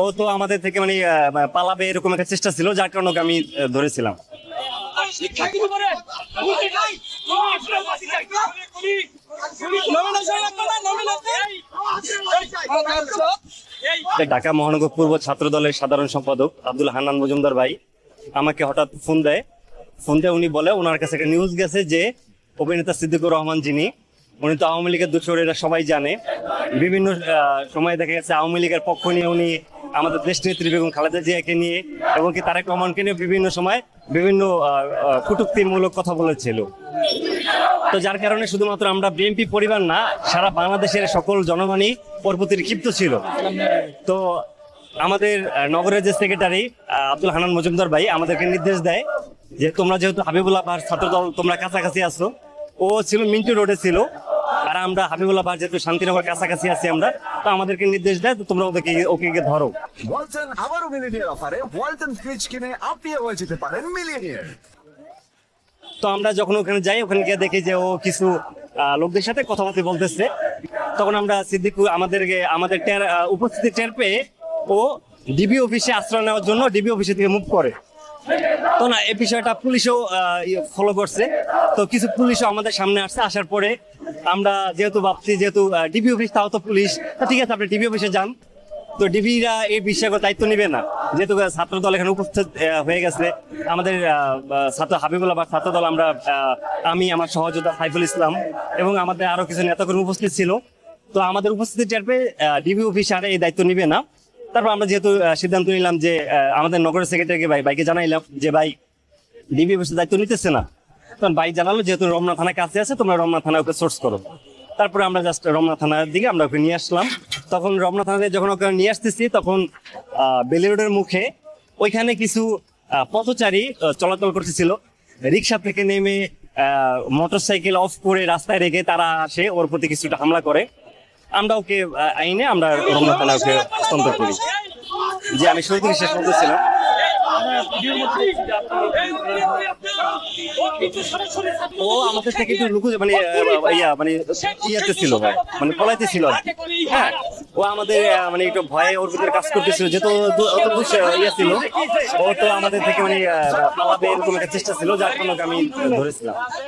ও তো আমাদের থেকে মানে পালাবে এরকম একটা চেষ্টা ছিল, যার কারণে আমি ধরেছিলাম। ঢাকা মহানগর পূর্ব ছাত্র দলের সাধারণ সম্পাদক আব্দুল হান্নান মজুমদার ভাই আমাকে হঠাৎ ফোন দেয়। ফোন দিয়ে উনি বলে, ওনার কাছে একটা নিউজ গেছে যে অভিনেতা সিদ্দিকুর রহমান যিনি, উনি তো আওয়ামী লীগের দুচোর এরা সবাই জানে। বিভিন্ন সময় দেখা গেছে আওয়ামী লীগের পক্ষ নিয়ে উনি আমাদের দেশ নেত্রী বেগম খালেদা জিয়াকে নিয়ে এবং কি তারেক রহমানকে নিয়ে বিভিন্ন সময় বিভিন্ন আহ, কথা বলেছিল। তো যার কারণে শুধুমাত্র আমরা বিএনপি পরিবার না সারা বাংলাদেশের সকল জনগণই ওর ক্ষিপ্ত ছিল। তো আমাদের নগরের যে সেক্রেটারি আব্দুল হানান মজুমদার ভাই আমাদেরকে নির্দেশ দেয় যে তোমরা যেহেতু হাবিবুল্লাহ বাহার ছাত্রদল তোমরা কাছাকাছি আছো। ও ছিল মিন্টু রোডে ছিল। আর আমরা হাবিবুল্লাহ বাহার যেহেতু শান্তিনগর কাছাকাছি আছি আমরা তো আমাদেরকে নির্দেশ দেয় তো তোমরা ওদেরকে ওকে ধরো। ওয়ালটন আবারও মিলিনিয়ার অফারে ওয়ালটন ফ্রিজ কিনে আপনিও হয়ে যেতে পারেন মিলিয়নিয়ার তো আমরা যখন ওখানে যাই ওখানে গিয়ে দেখি যে ও কিছু লোকদের সাথে কথাবার্তা বলতেছে। তখন আমরা সিদ্দিক আমাদেরকে আমাদের উপস্থিতি টের পেয়ে ও ডিবি অফিসে আশ্রয় নেওয়ার জন্য ডিবি অফিসে থেকে মুভ করে। তো না, এই বিষয়টা পুলিশও ফলো করছে। তো কিছু পুলিশও আমাদের সামনে আসছে, আসার পরে আমরা যেহেতু ভাবছি, যেহেতু ডিবি অফিস তাও তো পুলিশ। তো ঠিক আছে, আপনি ডিবি অফিসে যান। তো ডিবিরা এই বিষয়ে দায়িত্ব নিবে না। যেহেতু ছাত্র দল এখানে উপস্থিত হয়ে গেছে। আমাদের ছাত্র হাবিবুল্লাহ বা ছাত্র দল আমরা আমি, আমার সহযোদ্ধা সাইফুল ইসলাম এবং আমাদের আরও কিছু নেতাকর্মী উপস্থিত ছিল। তো আমাদের উপস্থিতি টের পেয়ে ডিবি অফিস আর এই দায়িত্ব নিবে না। তারপর আমরা যেহেতু সিদ্ধান্ত নিলাম যে আমাদের নগরের সেক্রেটারিকে ভাই ভাইকে জানাইলাম যে ভাই ডিবি অফিসের দায়িত্ব নিতেছে না। তখন ভাই জানালো যেহেতু রমনা থানা কাছে আছে তোমরা রমনা থানা ওকে সোর্স করো। তারপরে আমরা জাস্ট রমনা থানার দিকে আমরা ওকে নিয়ে আসলাম। তখন রমনা থানাতে যখন ওকে নিয়ে আসতেছি তখন আহ, বেলি রোডের মুখে ওইখানে কিছু পথচারী চলাচল করতেছিল। রিক্সা থেকে নেমে মোটর সাইকেল অফ করে রাস্তায় রেখে তারা আসে ওর প্রতি কিছুটা হামলা করে। আমরা ওকে আইনে আমরা রমনা থানা ওকে হস্তান্তর করি। যে আমি শুরু শেষ পর্যন্ত ছিলাম। ও আমাদের থেকে মানে ইয়া মানে ছিল মানে পলাইতে ছিল হ্যাঁ ও আমাদের মানে একটু ভয়ে ওর কাজ করতেছিল। ও তো আমাদের থেকে মানে একটা চেষ্টা ছিল, যার কারণে আমি ধরেছিলাম।